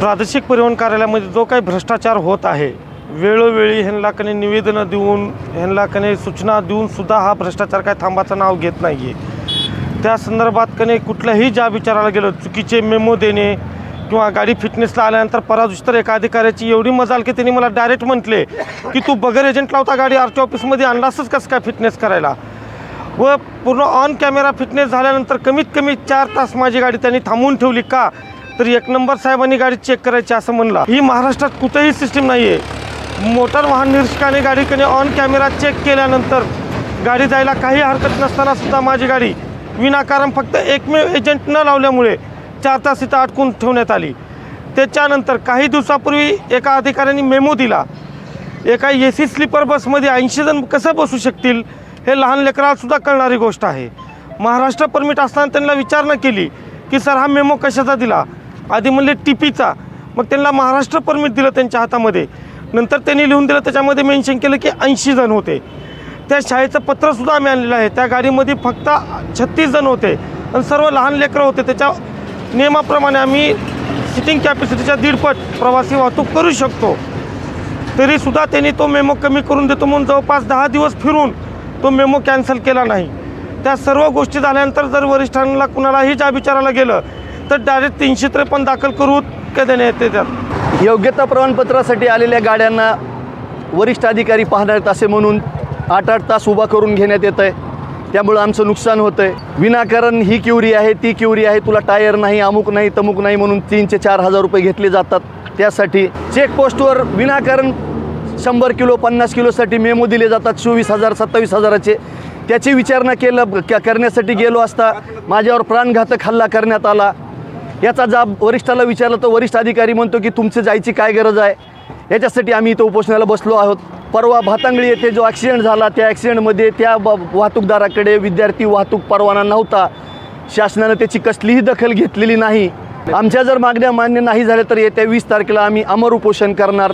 प्रादेशिक परिवहन कार्यालयामध्ये जो काही भ्रष्टाचार होत आहे वेळोवेळी ह्यांना कने निवेदनं देऊन ह्यांना कने सूचना देऊन सुद्धा हा भ्रष्टाचार काय थांबाचं नाव घेत नाही आहे त्या संदर्भात कने कुठल्याही ज्या विचाराला गेलं चुकीचे मेमो देणे किंवा गाडी फिटनेसला आल्यानंतर पराजुस्तर एका अधिकाऱ्याची एवढी मजाल की त्यांनी मला डायरेक्ट म्हटले की तू बगर एजंट लावता गाडी आर टी ऑफिसमध्ये आणलासच कसं काय फिटनेस करायला? व पूर्ण ऑन कॅमेरा फिटनेस झाल्यानंतर कमीत कमी चार तास माझी गाडी त्यांनी थांबवून ठेवली का? तर एक नंबर साहेबांनी गाडी चेक करायची असं म्हणला. ही महाराष्ट्रात कुठेही सिस्टीम नाही आहे मोटार वाहन निरीक्षकाने गाडीकडे ऑन कॅमेरा चेक केल्यानंतर गाडी जायला काही हरकत नसताना सुद्धा माझी गाडी विनाकारण फक्त एकमेव एजंट न लावल्यामुळे चार तास इथं अडकून ठेवण्यात आली. त्याच्यानंतर काही दिवसापूर्वी एका अधिकाऱ्यांनी मेमो दिला. एका ए सी स्लीपर बसमध्ये ऐंशी जण कसं बसू शकतील हे लहान लेकरालासुद्धा कळणारी गोष्ट आहे. महाराष्ट्र परमिट असताना त्यांना विचारणा केली की सर हा मेमो कशाचा दिला? आधी म्हणले टिपीचा. मग त्यांना महाराष्ट्र परमिट दिलं त्यांच्या हातामध्ये. नंतर त्यांनी लिहून दिलं त्याच्यामध्ये मेन्शन केलं की ऐंशी जण होते. त्या शाळेचं पत्रसुद्धा आम्ही आणलेलं आहे. त्या गाडीमध्ये फक्त छत्तीस जण होते. आणि सर्व लहान लेकरं होते. त्याच्या नियमाप्रमाणे आम्ही सिटिंग कॅपॅसिटीच्या दीडपट प्रवासी वाहतूक करू शकतो. तरीसुद्धा त्यांनी तो मेमो कमी करून देतो. म्हणून जवळपास दहा दिवस फिरून तो मेमो कॅन्सल केला नाही. त्या सर्व गोष्टी झाल्यानंतर जर वरिष्ठांना कुणालाही ज्या विचारायला गेलं तर डायरेक्ट तीनशे त्रेपन्न दाखल करू का देण्यात येते त्यात. योग्यता प्रमाणपत्रासाठी आलेल्या गाड्यांना वरिष्ठ अधिकारी पाहणार असे म्हणून आठ आठ तास उभा करून घेण्यात येतं आहे त्यामुळं आमचं नुकसान होतं आहे विनाकारण ही क्युरी आहे ती क्युरी आहे तुला टायर नाही अमुक नाही तमुक नाही म्हणून तीनशे चार हजार रुपये घेतले जातात. त्यासाठी चेकपोस्टवर विनाकारण शंभर किलो पन्नास किलोसाठी मेमो दिले जातात चोवीस हजार सत्तावीस हजाराचे. त्याची विचारणा केलं करण्यासाठी गेलो असता माझ्यावर प्राणघातक हल्ला करण्यात आला. याचा जाब वरिष्ठाला विचारला तर वरिष्ठ अधिकारी म्हणतो की तुमचं जायची काय गरज आहे? याच्यासाठी आम्ही इथं उपोषणाला बसलो आहोत. परवा भातांगळी येथे जो ॲक्सिडेंट झाला त्या ॲक्सिडेंटमध्ये त्या ब वाहतूकदाराकडे विद्यार्थी वाहतूक परवाना नव्हता. शासनानं त्याची कसलीही दखल घेतलेली नाही. आमच्या जर मागण्या मान्य नाही झाल्या तर येत्या वीस तारखेला आम्ही अमर उपोषण करणार.